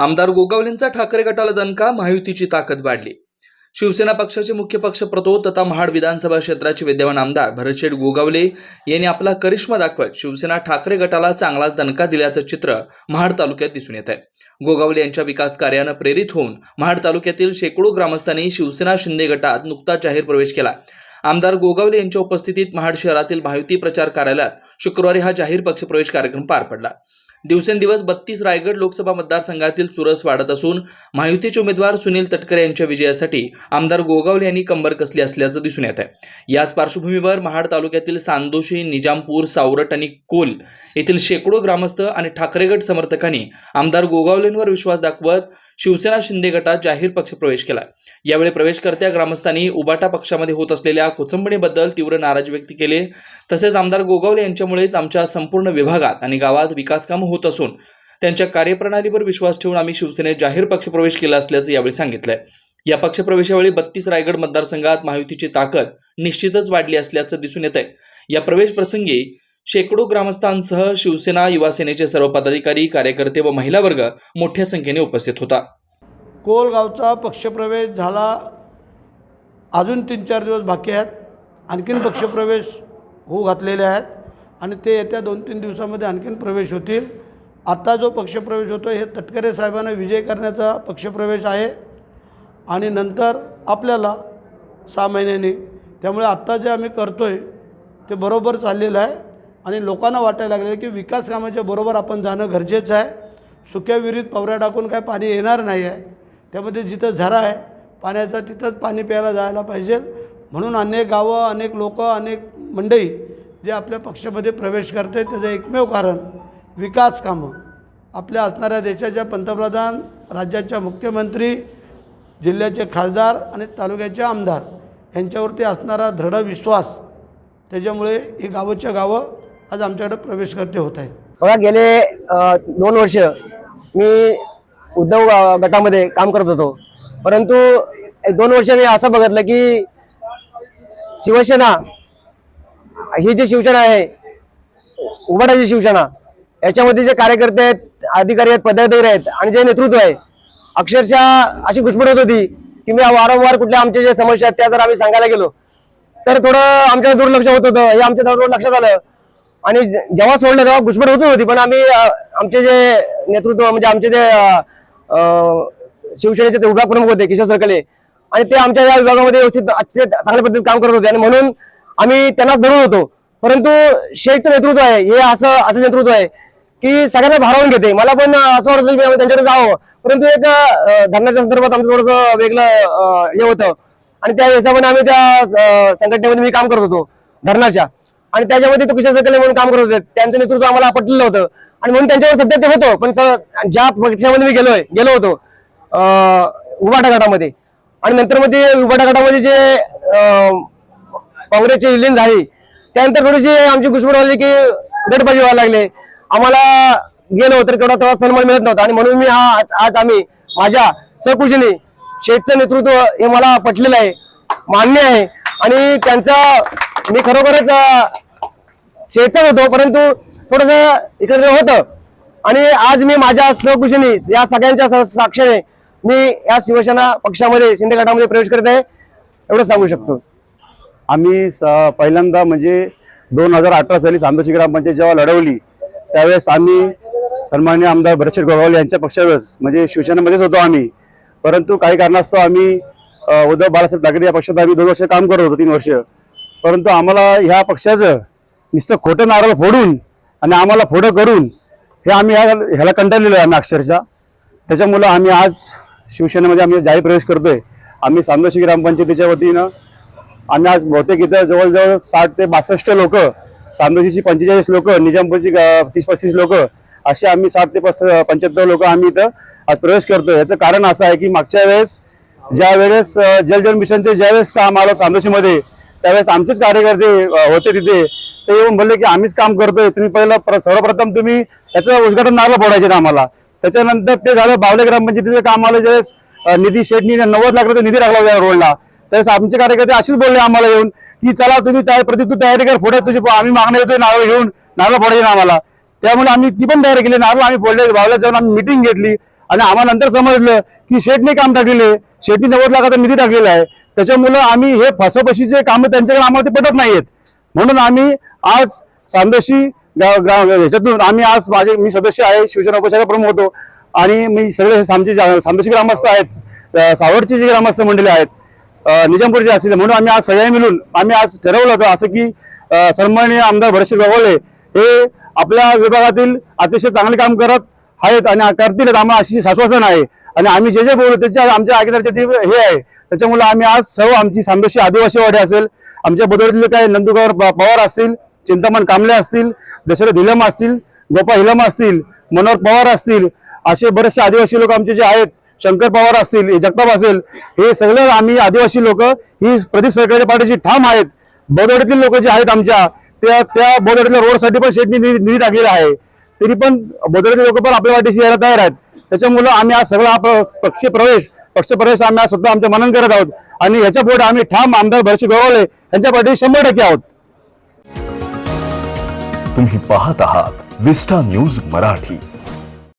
आमदार गोगावलेंचा ठाकरे गटाला दणका महायुतीची ताकद वाढली. शिवसेना पक्षाचे मुख्य पक्षप्रतो तथा महाड विधानसभा क्षेत्राचे विद्यमान आमदार भरतशेठ गोगावले यांनी आपला करिश्मा दाखवत शिवसेना ठाकरे गटाला चांगलाच दणका दिल्याचं चित्र महाड तालुक्यात दिसून येत आहे गोगावले यांच्या विकास कार्यानं प्रेरित होऊन महाड तालुक्यातील शेकडो ग्रामस्थांनी शिवसेना शिंदे गटात नुकताच जाहीर प्रवेश केला. आमदार गोगावले यांच्या उपस्थितीत महाड शहरातील महायुती प्रचार कार्यालयात शुक्रवारी हा जाहीर पक्षप्रवेश कार्यक्रम पार पडला. दिवसेंदिवस बत्तीस रायगड लोकसभा मतदारसंघातील चुरस वाढत असून महायुतीचे उमेदवार सुनील तटकरे यांच्या विजयासाठी आमदार गोगावले यांनी कंबर कसली असल्याचं दिसून येत आहे. याच पार्श्वभूमीवर महाड तालुक्यातील सांदोशी निजामपूर सावरट आणि कोल येथील शेकडो ग्रामस्थ आणि ठाकरेगड समर्थकांनी आमदार गोगावलेंवर विश्वास दाखवत शिवसेना शिंदे गटात जाहीर पक्षप्रवेश केला. यावेळी प्रवेश करत्या ग्रामस्थांनी उबाटा पक्षामध्ये होत असलेल्या कोचंबणीबद्दल तीव्र नाराजी व्यक्त केली. तसेच आमदार गोगावले यांच्यामुळेच आमच्या संपूर्ण विभागात आणि गावात विकासकामं होत असून त्यांच्या कार्यप्रणालीवर विश्वास ठेवून आम्ही शिवसेनेत जाहीर पक्षप्रवेश केला असल्याचं यावेळी सांगितलंय. या पक्षप्रवेशावेळी बत्तीस रायगड मतदारसंघात महायुतीची ताकद निश्चितच वाढली असल्याचं दिसून येत आहे या प्रवेश प्रसंगी शेकडो ग्रामस्थांसह शिवसेना युवासेनेचे सर्व पदाधिकारी कार्यकर्ते व महिला वर्ग मोठ्या संख्येने उपस्थित होता. कोलगावचा पक्षप्रवेश झाला. अजून तीन चार दिवस बाकी आहेत. आणखीन पक्षप्रवेश होऊ घातलेले आहेत आणि ते येत्या दोन तीन दिवसामध्ये आणखीन प्रवेश होतील. आत्ता जो पक्षप्रवेश होतो हे तटकरे साहेबांना विजय करण्याचा पक्षप्रवेश आहे. आणि नंतर आपल्याला सहा महिन्यांनी त्यामुळे आत्ता जे आम्ही करतो आहे ते बरोबर चाललेलं आहे. आणि लोकांना वाटायला लागलं की विकास कामाच्या बरोबर आपण जाणं गरजेचं आहे. सुक्या विहिरीत पवऱ्या टाकून काय पाणी येणार नाही आहे. त्यामध्ये जिथं झरा आहे पाण्याचा तिथंच पाणी प्यायला जायला पाहिजे. म्हणून अनेक गावं अनेक लोक अनेक मंडई जे आपल्या पक्षामध्ये प्रवेश करते त्याचं एकमेव कारण विकास कामं. आपल्या असणाऱ्या देशाच्या पंतप्रधान राज्याच्या मुख्यमंत्री जिल्ह्याचे खासदार आणि तालुक्याचे आमदार यांच्यावरती असणारा दृढ विश्वास त्याच्यामुळे ही गावच्या गावं आज आमच्याकडे प्रवेश करते होत आहेत बघा गेले दोन वर्ष मी उद्धव गटामध्ये काम करत होतो. परंतु दोन दोन मी असं बघितलं की शिवसेना ही जी शिवसेना आहे उभाटाची शिवसेना याच्यामध्ये जे कार्यकर्ते आहेत अधिकारी आहेत पदाधिकारी आहेत आणि जे नेतृत्व आहे अक्षरशः अशी घुसमट होती की मी वारंवार कुठल्या आमच्या जे समस्या आहेत त्या जर आम्ही सांगायला गेलो तर थोडं आमच्या दुर्लक्ष होत होतं. हे आमच्या दररोज लक्षात आलं. आणि जेव्हा सोडलं तेव्हा घुसमट होत होती पण आम्ही आमचे जे नेतृत्व म्हणजे आमचे जे शिवसेनेचे ते विभाग प्रमुख होते किशोर सरकले आणि ते आमच्या या विभागामध्ये व्यवस्थित अतिशय चांगल्या पद्धतीने काम करत होते आणि म्हणून आम्ही त्यांना धरून होतो. परंतु शेखचं नेतृत्व आहे हे असं असं नेतृत्व आहे की सगळ्यांना भारावून घेते. मला पण असं वाटतं की त्यांच्याकडे जावं. परंतु एक धरणाच्या संदर्भात आमचं थोडंसं वेगळं हे होतं. आणि त्या हिशोबाने आम्ही त्या संघटनेमध्ये मी काम करत होतो धरणाच्या. आणि त्याच्यामध्ये तो किशोर सकले म्हणून काम करत होते. त्यांचं नेतृत्व आम्हाला पटलेलं होतं. आणि म्हणून त्यांच्यावर सध्या ते होतो. पण ज्या पक्षामध्ये मी गेलोय गेलो होतो उभाटा गटामध्ये. आणि नंतर मध्ये उभाटा गटामध्ये जे काँग्रेसचे विलीन झाले त्यानंतर थोडीशी आमची घुसमट झाली की गटबाजी व्हायला लागले. आम्हाला गेलो तर तेवढा तेव्हा सन्मान मिळत नव्हता. आणि म्हणून मी हा आज- आज आम्ही माझ्या सकुशीने शेतचं नेतृत्व हे मला पटलेलं आहे मान्य आहे. आणि त्यांचा मी खरोखरच शेतच होतो परंतु थोडस इकडे होतं. आणि आज मी माझ्या सहकुशीनी या सगळ्यांच्या साक्षीने मी या शिवसेना पक्षामध्ये शिंदे गटामध्ये प्रवेश करत आहे एवढं सांगू शकतो. आम्ही स पहिल्यांदा म्हणजे दोन हजार अठरा साली चांदोशी ग्रामपंचायत जेव्हा लढवली त्यावेळेस आम्ही सन्मान्य आमदार भरशेट गोगावले यांच्या पक्षावेळेस म्हणजे शिवसेनेमध्येच होतो आम्ही. परंतु काही कारणास्तव आम्ही उद्धव बाळासाहेब ठाकरे या पक्षात आम्ही दोन वर्ष काम करत होतो तीन वर्ष. परंतु आम्हाला ह्या पक्षाचं नुसतं खोटं नारळ फोडून आणि आम्हाला फोडं करून हे आम्ही ह्या ह्याला कंटाळलेलो आहे आम्ही अक्षरशः. त्याच्यामुळं आम्ही आज शिवसेनेमध्ये आम्ही जाहीर प्रवेश करतोय. आम्ही सांदोशी ग्रामपंचायतीच्या वतीनं आम्ही आज बहुतेक इथं जवळजवळ साठ ते बासष्ट लोक सांदोशीची पंचेचाळीस लोक निजामपूरची तीस पस्तीस लोक असे आम्ही साठ ते पस्त पंच्याहत्तर लोक आम्ही इथं आज प्रवेश करतो याचं कारण असं आहे की मागच्या वेळेस ज्या वेळेस अं, जल मिशनचे ज्यावेळेस काम आलं सामदोशीमध्ये त्यावेळेस आमचेच कार्यकर्ते होते तिथे. ते येऊन बोलले की आम्हीच काम करतोय. तुम्ही पहिलं सर्वप्रथम तुम्ही याचं उद्घाटन नारळ फोडायचे ना आम्हाला. त्याच्यानंतर ते झालं बावले ग्रामपंचायतीचं काम आलं. ज्यावेळेस निधी शेटनी नव्वद लाख रुपये निधी लागला होता रोडला. त्यावेळेस आमचे कार्यकर्ते असेच बोलले आम्हाला येऊन की चला तुम्ही त्या प्रति तू तयारी कर फोडा तुझी आम्ही मागणं येतोय नारळ घेऊन नारळ फोडायचे ना आम्हाला. त्यामुळे आम्ही ती पण तयारी केली. नारळ आम्ही फोडले बावल्या जाऊन आम्ही मिटिंग घेतली. आणि आम्हाला नंतर समजलं की शेठने काम टाकलेले शेठनी नव्वद लाखाचा निधी टाकलेला आहे. त्याच्यामुळं आम्ही हे फसफशीचे कामं त्यांच्याकडे आम्हाला ते पटत नाहीयेत. म्हणून आम्ही आज सांदोशी ह्याच्यातून आम्ही आज माझे मी सदस्य आहे शिवसेना उपचार प्रमुख होतो. आणि मी सगळे आमचे जे ग्रामस्थ आहेत सावडचे जे ग्रामस्थ मंडळी आहेत निजामपूरचे असतील म्हणून आम्ही आज सगळ्यांनी मिळून आम्ही आज ठरवलं होतं असं की सन्माननीय आमदार भरतशेठ गव्हाळे हे आपल्या विभागातील अतिशय चांगले काम करत आहेत आणि करतील आम्हाला अशी आश्वासन आहे. आणि आम्ही जे जे बोलू त्याच्या आमच्या आगेदारचे जे हे आहे त्याच्यामुळे आम्ही आज सर्व आमची सांबेशी आदिवासीवाडी असेल आमच्या बदोरीतले काय नंदुगावर प- पवार असतील चिंतामण कांबळे असतील दशरथ हिलम असतील गोपाळ हिलम असतील मनोहर पवार असतील असे बरेचसे आदिवासी लोक आमचे जे आहेत शंकर पवार असतील जगताप असेल हे सगळे आम्ही आदिवासी लोक ही प्रदीप सरकारच्या पार्टीची ठाम आहेत. बोदवडीतील लोक जे आहेत आमच्या त्या त्या बोदवडीतल्या रोडसाठी पण शेटनी निधी टाकलेला आहे. तरी पण बदलचे लोक पण आपल्या वाटेशी यायला तयार आहेत. त्याच्यामुळं आम्ही आज सगळा आप पक्ष प्रवेश पक्ष प्रवेश आम्ही आज सुद्धा आमचं मनन करत आहोत. आणि याच्यापुढे आम्ही ठाम आमदार भरशी गवळले यांच्या पाठीशी शंभर टक्के आहोत. तुम्ही पाहत आहात विस्टा न्यूज मराठी.